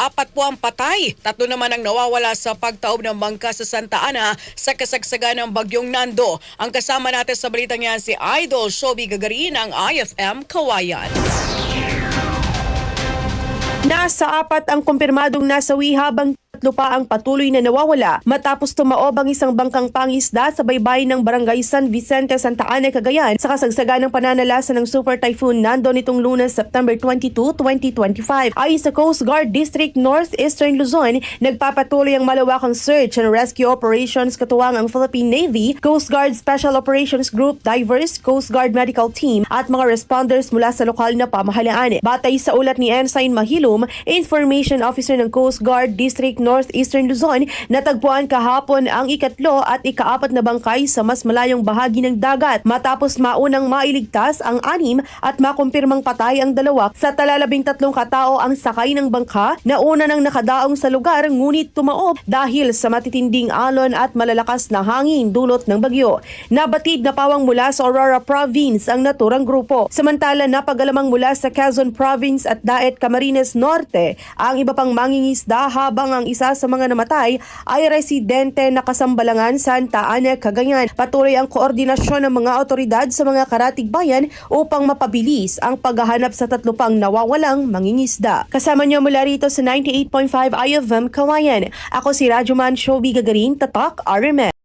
apat po ang patay. Tatlo naman ang nawawala sa pagtaob ng bangka sa Santa Ana sa kasagsagan ng bagyong Nando. Ang kasama natin sa balitang yan si Idol Shobi Gagarin ng IFM Kawayan. Nasa apat ang kumpirmadong nasawi habang tatlo pa ang patuloy na nawawala matapos tumaob ang isang bangkang pangisda sa baybay ng barangay San Vicente, Santa Ana, Cagayan sa kasagsagan ng pananalasa ng Super Typhoon Nando nitong lunes September 22, 2025. Ayon sa Coast Guard District Northeastern Luzon, nagpapatuloy ang malawakang search and rescue operations katuwang ang Philippine Navy, Coast Guard Special Operations Group, Divers, Coast Guard Medical Team at mga responders mula sa lokal na pamahalaan. Batay sa ulat ni Ensign Mahilum, Information Officer ng Coast Guard District Northeastern Luzon, natagpuan kahapon ang ikatlo at ikaapat na bangkay sa mas malayong bahagi ng dagat matapos maunang mailigtas ang anim at makumpirmang patay ang dalawa sa talalabing tatlong katao ang sakay ng bangka na una nang nakadaong sa lugar ngunit tumaob dahil sa matitinding alon at malalakas na hangin dulot ng bagyo. Nabatid na pawang mula sa Aurora Province ang naturang grupo. Samantala napagalamang mula sa Quezon Province at Daet Camarines Norte ang iba pang mangingisda habang ang isa sa mga namatay ay residente na kasambalangan Santa Ana, Cagayan. Patuloy ang koordinasyon ng mga otoridad sa mga karatig bayan upang mapabilis ang paghahanap sa tatlo pang nawawalang mangingisda. Kasama niyo mula rito sa 98.5 IFM Kawayan. Ako si Rajuman Shobi Gagarin, Tatak, RMN.